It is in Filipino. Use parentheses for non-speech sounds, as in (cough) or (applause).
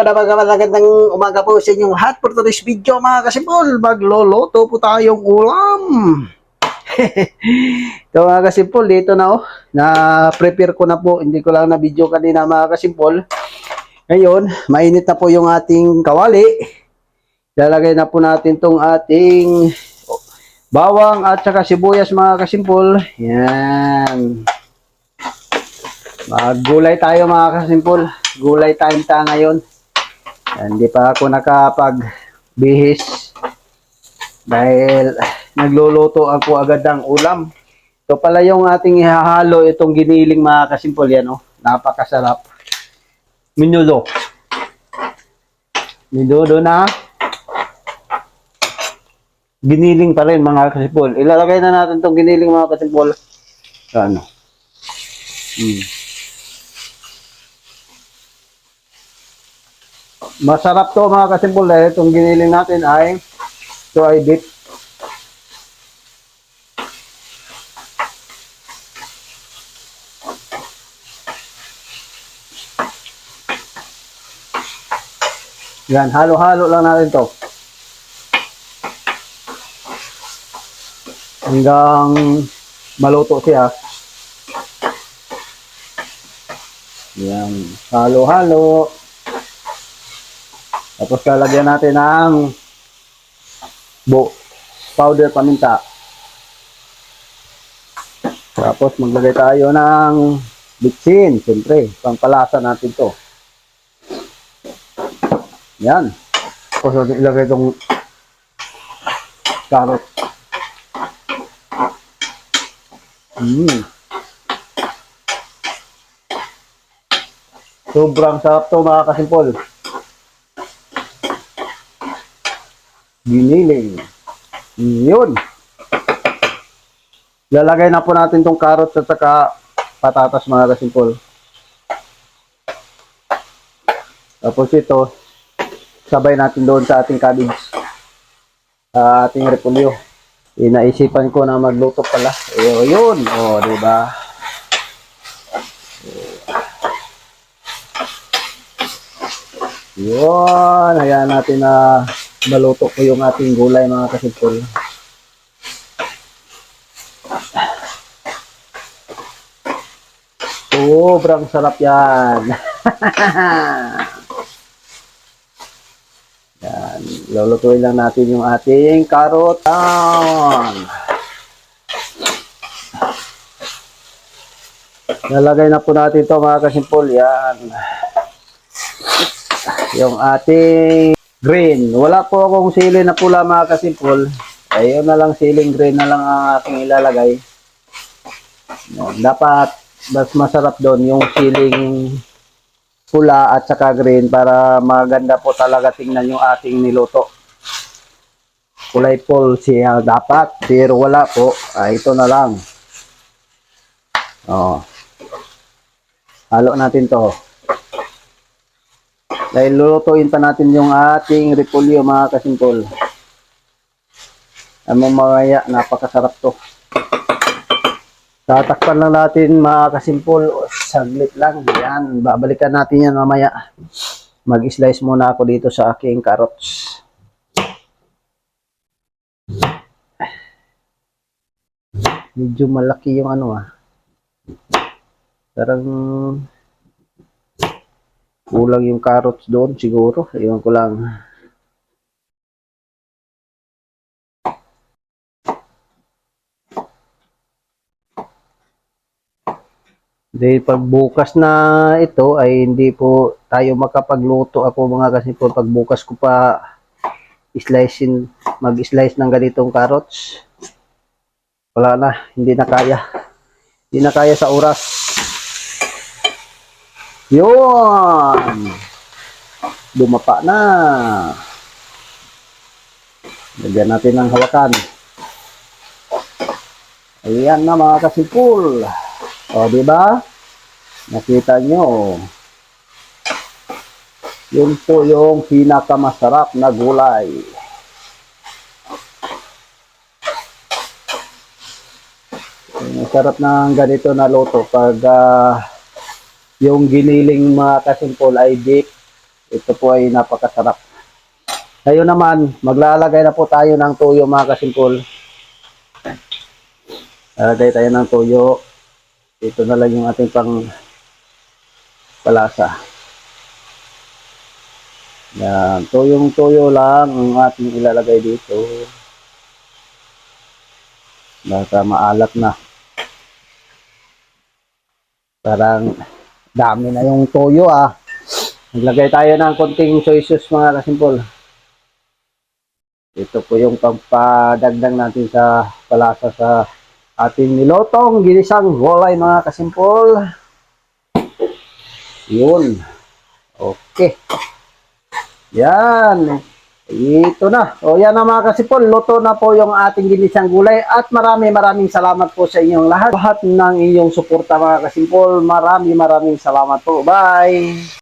Magandang umaga po sa inyong lahat for today's video mga kasipol. Magloloto po tayong ulam. (laughs) Ito mga kasipol, dito na oh. Na-prepare ko na po. Hindi ko lang na video kanina mga kasipol. Ngayon, mainit na po yung ating kawali. Lalagay na po natin tong ating bawang at saka sibuyas mga kasimpol. Yan. Maggulay tayo mga kasimpol. Gulay time ta ngayon. Hindi pa ako nakapag-bihis dahil nagluluto ako agad ng ulam. Ito pala yung ating ihahalo itong giniling mga kasimpol yan. Oh. Napakasarap. Minulo. Minulo na. Giniling pa rin mga kasipol. Ilalagay na natin itong giniling mga kasipol. Ano? Hmm. Masarap to mga kasimpol dahil itong giniling natin ay ito ay beef. Yan, halo-halo lang natin to. Hanggang maluto siya. Yan, halo-halo. Tapos lalagyan natin ng bu powder paminta. Tapos maglagay tayo ng bitsin, siyempre, pangpalasa natin to. Yan. Tapos ilagay itong carrot. Mm. Sobrang sarap to mga kasimpol. Giniling. Yun. Lalagay na po natin tong carrot at saka patatas mga kasimpol. Tapos ito, sabay natin doon sa ating cabbage. Sa ating repolyo. Inaisipan ko na magluto pala. Eh, yun. O, oh, di ba? Yun. Hayaan natin na maluto ko yung ating gulay mga kasipol. Sobrang sarap yan. (laughs) yan. Lulutuin lang natin yung ating carrot down. Nalagay na po natin to mga kasimpol. Yan. Yung ating green. Wala po akong sili na pula mga kasimpol. Ayun na lang siling green na lang ang aking ilalagay. Dapat mas masarap doon yung siling pula at saka green para maganda po talaga tingnan yung ating niluto. Kulay full siya dapat pero wala po. Ah, ito na lang. Oh. Halo natin to. Dahil lulutuin pa natin yung ating repolyo mga kasimpol. Ang mamaya, napakasarap to. Tatakpan lang natin mga kasimpol. Saglit lang. Yan. Babalikan natin yan mamaya. Mag-slice muna ako dito sa aking carrots. Medyo malaki yung ano ah. Parang kulang yung carrots doon siguro. Iwan ko lang. Dahil pag bukas na ito ay hindi po tayo makapagluto ako mga kasi po pag bukas ko pa slicein mag-slice ng ganitong carrots wala na hindi na kaya hindi na kaya sa oras yun dumapa na lagyan natin ng hawakan ayan na mga kasipul o, di ba? Nakita nyo. Yun po yung pinakamasarap na gulay. Masarap ng ganito na luto pag ah, yung giniling mga kasimpol ay deep ito po ay napakasarap. Ngayon naman, maglalagay na po tayo ng tuyo mga kasimpol. Lalagay tayo ng tuyo. Ito na lang yung ating pang palasa. Yan, tuyong tuyo lang ang ating ilalagay dito. Baka maalat na. Parang dami na yung toyo ah. Naglagay tayo ng konting soy sauce mga kasimpol. Ito po yung pampadagdag natin sa palasa sa ating nilotong ginisang gulay mga kasimpol. Yun. Okay. Yan. Ito na. O yan na mga kasipol. Luto na po yung ating ginisang gulay. At marami maraming salamat po sa inyong lahat. Lahat ng inyong suporta mga kasipol. Marami maraming salamat po. Bye.